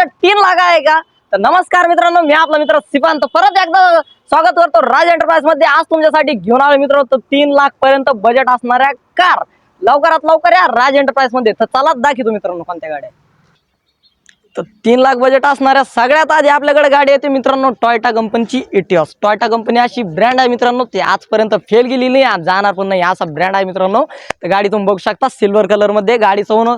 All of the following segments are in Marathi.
माझ्या तीन लाख आहे का? तर नमस्कार मित्रांनो मी आपला मित्र सिपांत. परत एकदा स्वागत करतो राज एंटरप्राइजमध्ये. आज तुमच्यासाठी घेऊन आलो मित्र तर तीन लाख पर्यंत बजेट असणाऱ्या कार लवकरात लवकर या राज एंटरप्राइजमध्ये. तर चला दाखवतो मित्रांनो कोणत्या गाड्या तर तीन लाख बजेट असणाऱ्या सगळ्यात आधी आपल्याकडे गाडी येते मित्रांनो टॉयटा कंपनीची इटिओस टॉयटा कंपनी अशी ब्रँड आहे मित्रांनो ते आजपर्यंत फेल गेली नाही जाणार पण नाही असा ब्रँड आहे मित्रांनो. तर गाडी तुम्ही बघू शकता सिल्वर कलरमध्ये गाडीचं होणं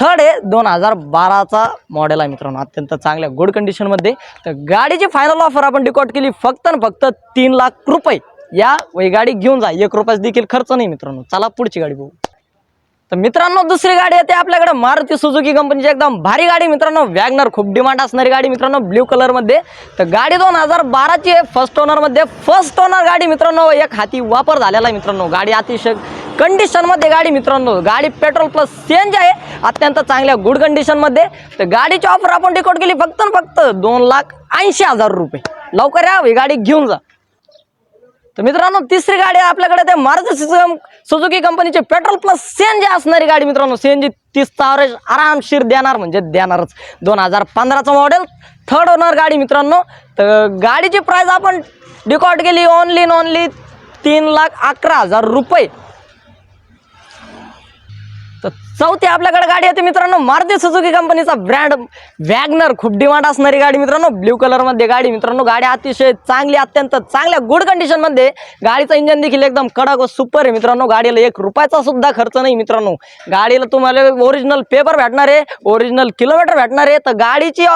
थर्ड आहे दोन हजार बाराचा मॉडेल आहे मित्रांनो. अत्यंत चांगल्या गुड कंडिशनमध्ये तर गाडीची फायनल ऑफर आपण डिकॉट केली. फक्त आणि फक्त तीन लाख रुपये. या वही गाडी घेऊन जा. एक रुपयाच देखील खर्च नाही मित्रांनो. चला पुढची गाडी बघू. तर मित्रांनो दुसरी गाडी येते आपल्याकडे. मारुती सुझुकी कंपनीची एकदम भारी गाडी मित्रांनो. वॅगनर खूप डिमांड असणारी गाडी मित्रांनो. ब्ल्यू कलरमध्ये तर गाडी दोन हजार बाराची आहे. फर्स्ट ओनरमध्ये फर्स्ट ओनर गाडी मित्रांनो एक हाती वापर झालेला आहे मित्रांनो. गाडी अतिशय कंडिशनमध्ये गाडी मित्रांनो गाडी पेट्रोल प्लस सीएनजी आहे. अत्यंत चांगल्या गुड कंडिशनमध्ये तर गाडीची ऑफर आपण रेकॉर्ड केली फक्त फक्त दोन लाख ऐंशी हजार रुपये. लवकर या ही गाडी घेऊन जा. तर मित्रांनो तिसरी गाडी आहे आपल्याकडे ते मारुती सुझुकी सुझुकी कंपनीचे पेट्रोल प्लस सीएनजी असणारी गाडी मित्रांनो. सीएनजी तीस ॲव्हरेज आरामशीर देणार म्हणजे देणारच. दोन हजार पंधराचं मॉडेल थर्ड ओनर गाडी मित्रांनो. तर गाडीची प्राईज आपण डिकॉर्ड केली ओनली ओनली तीन लाख अकरा हजार रुपये. तर चौथी आपल्याकडे गाडी येते मित्रांनो मारुती सुझुकी कंपनीचा ब्रँड वॅगनर खूप डिमांड असणारी गाडी मित्रांनो ब्ल्यू कलरमध्ये गाडी. मित्रांनो गाडी अतिशय चांगली अत्यंत चांगल्या गुड कंडिशनमध्ये गाडीचं इंजन देखील एकदम कडक व सुपर आहे मित्रांनो. गाडीला एक रुपयाचा सुद्धा खर्च नाही मित्रांनो. गाडीला तुम्हाला ओरिजिनल पेपर भेटणार आहे ओरिजिनल किलोमीटर भेटणार आहे. तर गाडीची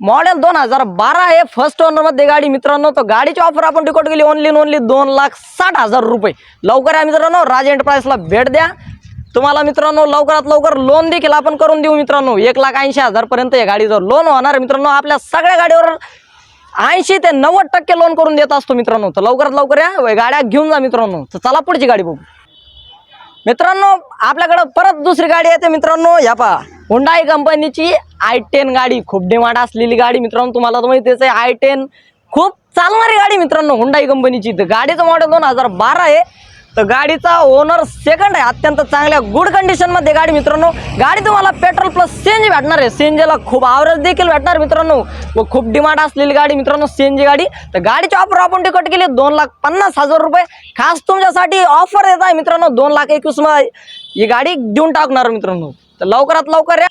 मॉडेल दोन हजार बारा आहे. फर्स्ट ओनरमध्ये गाडी मित्रांनो तर गाडीची ऑफर आपण टिकट केली ओनली ओनली दोन लाख साठ हजार रुपये. लवकर या मित्रांनो राज एंटरप्राइजला भेट द्या. तुम्हाला मित्रांनो लवकरात लवकर लोन देखील आपण करून देऊ मित्रांनो. एक लाख ऐंशी हजार पर्यंत या गाडीवर लोन होणार मित्रांनो. आपल्या सगळ्या गाडीवर ऐंशी ते नव्वद टक्के लोन करून देत असतो मित्रांनो. तर लवकरात लवकर या गाड्या घेऊन जा मित्रांनो. तर चला पुढची गाडी बघू. मित्रांनो आपल्याकडं परत दुसरी गाडी येते मित्रांनो. या पा हुंडाई कंपनीची आय टेन गाडी. खूप डिमांड असलेली गाडी मित्रांनो तुम्हाला तर माहितीच आहे आय टेन खूप चालणारी गाडी मित्रांनो हुंडाई कंपनीची तर गाडीचं मॉडेल दोन हजार बारा आहे. तर गाडीचा ओनर सेकंड आहे. अत्यंत चांगल्या गुड कंडिशनमध्ये गाडी मित्रांनो. गाडी तुम्हाला पेट्रोल प्लस सीएनजी भेटणार आहे. सीएनजीला खूप आवरेज देखील भेटणार मित्रांनो. व खूप डिमांड असलेली गाडी मित्रांनो सीएनजी गाडी. तर गाडीची ऑफर आपण टिकट केली दोन लाख पन्नास हजार रुपये. खास तुमच्यासाठी ऑफर येत आहे मित्रांनो. दोन लाख एकवीसमध्ये ही गाडी देऊन टाकणार मित्रांनो. तर लवकरात लवकर या.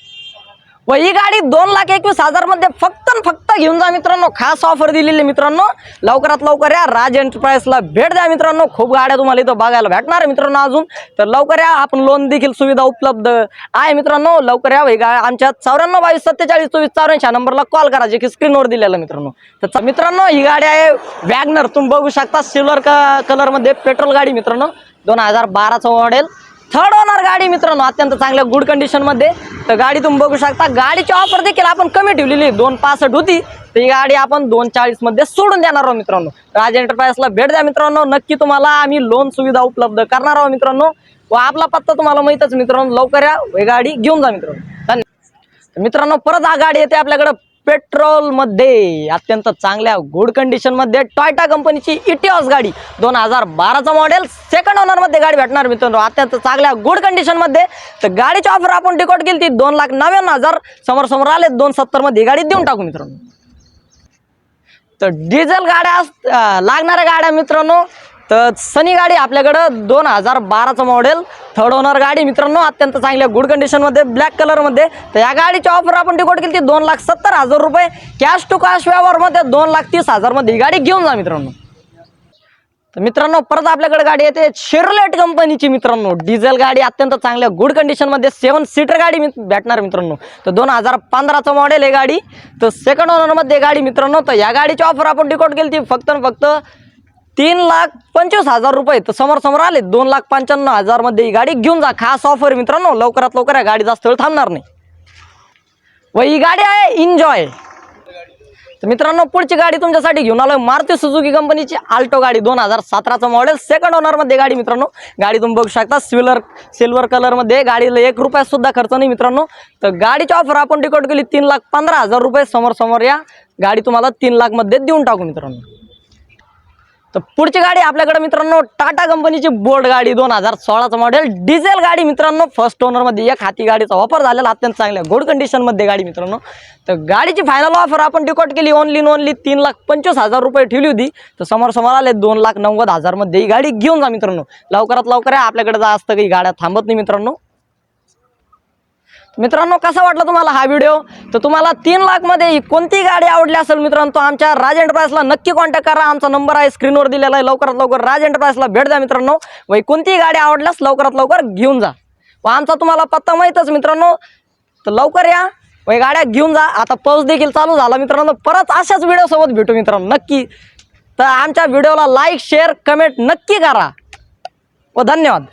व ही गाडी दोन लाख एकवीस हजारमध्ये फक्त फक्त घेऊन जा मित्रांनो. खास ऑफर दिलेली आहे मित्रांनो. लवकरात लवकर या राज एंटरप्राइजला भेट द्या मित्रांनो. खूप गाड्या तुम्हाला इथं बघायला भेटणार आहे मित्रांनो अजून. तर लवकर या आपण लोन देखील सुविधा उपलब्ध आहे मित्रांनो. लवकर या ही गा आमच्या चौऱ्याण्णव बावीस सत्तेचाळीस चोवीस चौऱ्याऐंशी नंबरला कॉल करा जे की स्क्रीनवर दिलेला मित्रांनो. तर मित्रांनो ही गाडी आहे वॅगनर तुम्ही बघू शकता सिल्वर कलरमध्ये पेट्रोल गाडी मित्रांनो. दोन हजार बाराचं मॉडेल थर्ड ओनर गाडी मित्रांनो अत्यंत चांगल्या गुड कंडिशनमध्ये. तर गाडी तुम्ही बघू शकता. गाडीची ऑफर देखील आपण कमी ठेवलेली दोन पासष्ट होती. तर ही गाडी आपण दोन चाळीसमध्ये सोडून देणार आहोत मित्रांनो. राज एंटरप्राईजला भेट द्या मित्रांनो. नक्की तुम्हाला आम्ही लोन सुविधा उपलब्ध करणार आहोत मित्रांनो. व आपला पत्ता तुम्हाला माहितच मित्रांनो. लवकर या. गाडी घेऊन जा मित्रांनो. धन्यवाद. मित्रांनो परत हा गाडी येते आपल्याकडे. पेट्रोलमध्ये अत्यंत चांगल्या गुड कंडिशनमध्ये टॉयटा कंपनीची इटिओस गाडी दोन हजार बाराचा मॉडेल सेकंड ओनरमध्ये गाडी भेटणार मित्रांनो. अत्यंत चांगल्या गुड कंडिशनमध्ये. तर गाडीची ऑफर आपण टिकट केली ती दोन लाख नव्याण्णव हजार. समोर समोर आले दोन सत्तरमध्ये गाडी देऊन टाकू मित्रांनो. तर डिझेल गाड्या लागणाऱ्या गाड्या मित्रांनो तर सनी गाडी आपल्याकडं दोन हजार बाराचं मॉडेल थर्ड ओनर गाडी. मित्रांनो अत्यंत चांगल्या गुड कंडिशनमध्ये ब्लॅक कलरमध्ये तर या गाडीची ऑफर आपण टिकट केली ती दोन लाख सत्तर हजार रुपये. कॅश टू कॅश व्यवहारमध्ये दोन लाख तीस हजारमध्ये ही गाडी घेऊन जा मित्रांनो. तर मित्रांनो परत आपल्याकडे गाडी येते शेरलेट कंपनीची मित्रांनो. डिझेल गाडी अत्यंत चांगल्या गुड कंडिशनमध्ये सेवन सीटर गाडी भेटणार मित्रांनो. तर दोन हजार पंधराचं मॉडेल आहे गाडी. तर सेकंड ओनरमध्ये गाडी मित्रांनो. तर या गाडीची ऑफर आपण डिकोट केली ती फक्त फक्त तीन लाख पंचवीस हजार रुपये. तर समोर समोर आले दोन लाख पंच्याण्णव हजारमध्ये ही गाडी घेऊन जा. खास ऑफर मित्रांनो लवकरात लवकर या गाडी जास्त वेळ थांबणार नाही. व ही गाडी आहे इन्जॉय तर मित्रांनो पुढची गाडी तुमच्यासाठी घेऊन आलोय मारुती सुझुकी कंपनीची आल्टो गाडी. दोन हजार सतराचं मॉडेल सेकंड ओनरमध्ये गाडी मित्रांनो. गाडी तुम्ही बघू शकता सिल्वर सिल्वर कलरमध्ये गाडीला एक रुपया सुद्धा खर्च नाही मित्रांनो. तर गाडीची ऑफर आपण टिकट केली तीन लाख पंधरा हजार रुपये. समोर समोर या गाडी तुम्हाला तीन लाखमध्ये देऊन टाकू मित्रांनो. तर पुढची गाडी आपल्याकडे मित्रांनो टाटा कंपनीची बोर्ड गाडी दोन हजार सोळाचं मॉडेल डिझेल गाडी मित्रांनो फर्स्ट ओनरमध्ये एक हाती गाडीचा वापर झालेला अत्यंत चांगल्या गुड कंडिशनमध्ये गाडी मित्रांनो. तर गाडीची फायनल ऑफर आपण डिकॉट केली ओनली ओनली तीन लाख पंचवीस हजार रुपये ठेवली होती. तर समोर समोर आले दोन लाख नव्वद हजारमध्ये ही गाडी घेऊन जा मित्रांनो. लवकरात लवकर आहे आपल्याकडे जा असतं काही गाड्या थांबत नाही मित्रांनो. मित्रांनो कसा वाटला तुम्हाला हा व्हिडिओ तर तुम्हाला तीन लाखमध्ये कोणती गाडी आवडली असेल मित्रांनो तो आमच्या राज एंटरप्राईजला नक्की कॉन्टॅक्ट करा. आमचा नंबर आहे स्क्रीनवर दिलेला आहे. लवकरात लवकर राज एंटरप्राईजला भेट द्या मित्रांनो. वही कोणतीही गाडी आवडल्यास लवकरात लवकर घेऊन जा. व आमचा तुम्हाला पत्ता माहीतच मित्रांनो. तर लवकर या. वही गाड्या घेऊन जा. आता पाऊस देखील चालू झाला मित्रांनो. परत अशाच व्हिडिओसोबत भेटू मित्रांनो नक्की. तर आमच्या व्हिडिओला लाईक शेअर कमेंट नक्की करा. व धन्यवाद.